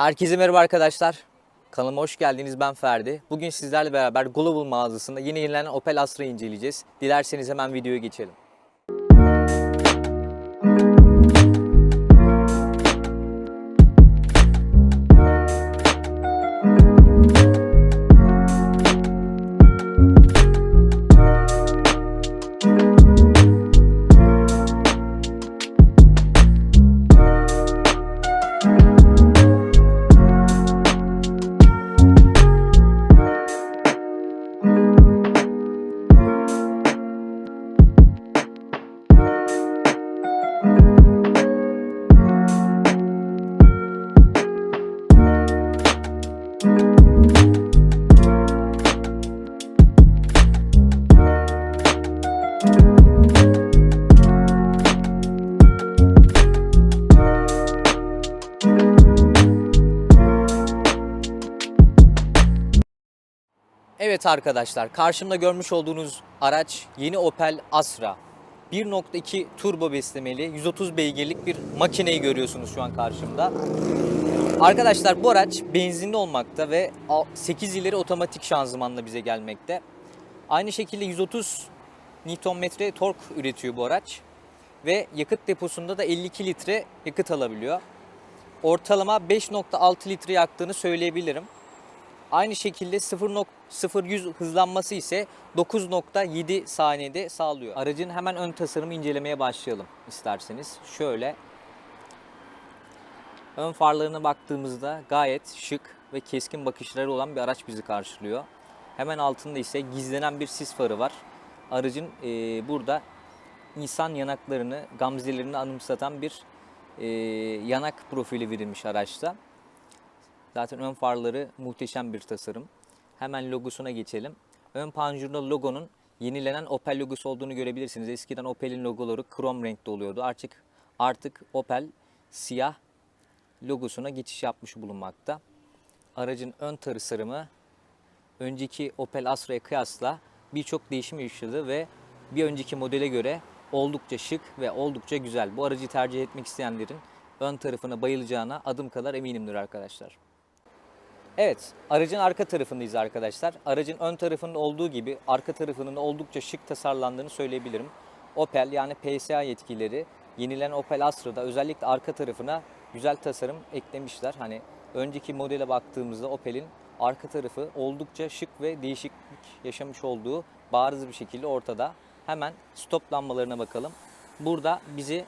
Herkese merhaba arkadaşlar. Kanalıma hoş geldiniz. Ben Ferdi. Bugün sizlerle beraber Global mağazasında yeni yenilenen Opel Astra'yı inceleyeceğiz. Dilerseniz hemen videoya geçelim. Evet arkadaşlar, karşımda görmüş olduğunuz araç yeni Opel Astra. 1.2 turbo beslemeli 130 beygirlik bir makineyi görüyorsunuz şu an karşımda. Arkadaşlar bu araç benzinli olmakta ve 8 ileri otomatik şanzımanla bize gelmekte. Aynı şekilde 130 Nm tork üretiyor bu araç. Ve yakıt deposunda da 52 litre yakıt alabiliyor. Ortalama 5.6 litre yaktığını söyleyebilirim. Aynı şekilde 0.100 hızlanması ise 9.7 saniyede sağlıyor. Aracın hemen ön tasarımı incelemeye başlayalım isterseniz. Şöyle ön farlarına baktığımızda gayet şık ve keskin bakışları olan bir araç bizi karşılıyor. Hemen altında ise gizlenen bir sis farı var. Aracın e, burada insan yanaklarını, gamzelerini anımsatan bir e, yanak profili verilmiş araçta. Zaten ön farları muhteşem bir tasarım. Hemen logosuna geçelim. Ön panjurda logonun yenilenen Opel logosu olduğunu görebilirsiniz. Eskiden Opel'in logoları krom renkte oluyordu. Artık artık Opel siyah logosuna geçiş yapmış bulunmakta. Aracın ön tasarımı önceki Opel Astra'ya kıyasla birçok değişim yaşadı ve bir önceki modele göre oldukça şık ve oldukça güzel. Bu aracı tercih etmek isteyenlerin ön tarafına bayılacağına adım kadar eminimdir arkadaşlar. Evet, aracın arka tarafındayız arkadaşlar. Aracın ön tarafında olduğu gibi arka tarafının oldukça şık tasarlandığını söyleyebilirim. Opel yani PSA yetkilileri yenilen Opel Astra'da özellikle arka tarafına güzel tasarım eklemişler. Hani önceki modele baktığımızda Opel'in arka tarafı oldukça şık ve değişiklik yaşamış olduğu bariz bir şekilde ortada. Hemen stop lambalarına bakalım. Burada bizi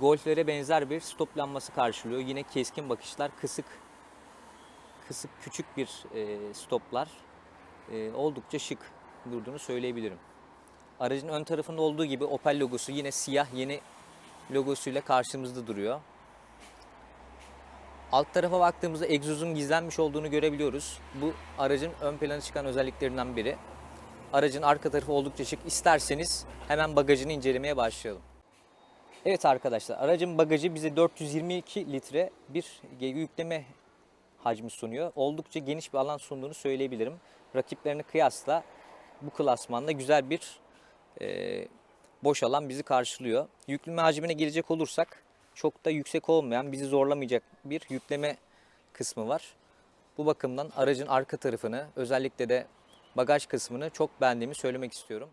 Golf'lere benzer bir stop lambası karşılıyor. Yine keskin bakışlar, kısık kısık küçük bir e, stoplar e, oldukça şık durduğunu söyleyebilirim. Aracın ön tarafında olduğu gibi Opel logosu yine siyah yeni logosuyla karşımızda duruyor. Alt tarafa baktığımızda egzozun gizlenmiş olduğunu görebiliyoruz. Bu aracın ön plana çıkan özelliklerinden biri. Aracın arka tarafı oldukça şık. İsterseniz hemen bagajını incelemeye başlayalım. Evet arkadaşlar aracın bagajı bize 422 litre bir yükleme hacmi sunuyor. Oldukça geniş bir alan sunduğunu söyleyebilirim. Rakiplerine kıyasla bu klasmanda güzel bir e, boş alan bizi karşılıyor. Yükleme hacmine girecek olursak çok da yüksek olmayan, bizi zorlamayacak bir yükleme kısmı var. Bu bakımdan aracın arka tarafını özellikle de bagaj kısmını çok beğendiğimi söylemek istiyorum.